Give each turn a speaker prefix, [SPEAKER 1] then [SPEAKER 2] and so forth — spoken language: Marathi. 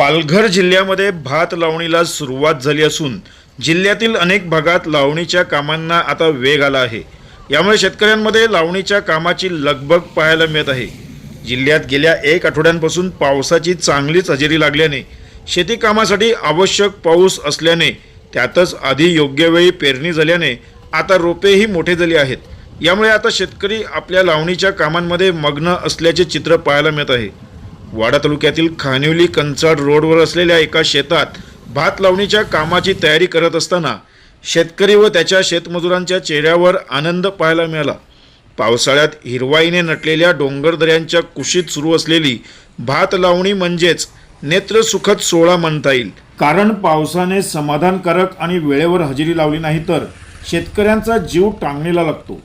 [SPEAKER 1] पालघर जिल्ह्यामध्ये भात लावणीला सुरुवात झाली असून जिल्ह्यातील अनेक भागात लावणीच्या कामांना आता वेग आला आहे. यामुळे शेतकऱ्यांमध्ये लावणीच्या कामाची लगबग पाहायला मिळत आहे. जिल्ह्यात गेल्या एक आठवड्यांपासून पावसाची चांगलीच हजेरी लागल्याने शेती कामासाठी आवश्यक पाऊस असल्याने त्यातच आधी योग्य वेळी पेरणी झाल्याने आता रोपेही मोठे झाली आहेत. यामुळे आता शेतकरी आपल्या लावणीच्या कामांमध्ये मग्न असल्याचे चित्र पाहायला मिळत आहे. वाडा तालुक्यातील खानिवली कंचाड रोडवर असलेल्या एका शेतात भात लावणीच्या कामाची तयारी करत असताना शेतकरी व त्याच्या शेतमजुरांच्या चेहऱ्यावर आनंद पाहायला मिळाला. पावसाळ्यात हिरवाईने नटलेल्या डोंगरदऱ्यांच्या कुशीत सुरू असलेली भात लावणी म्हणजेच नेत्रसुखद सोहळा म्हणता येईल. कारण पावसाने समाधानकारक आणि वेळेवर हजेरी लावली नाही तर शेतकऱ्यांचा जीव टांगणीला लागतो.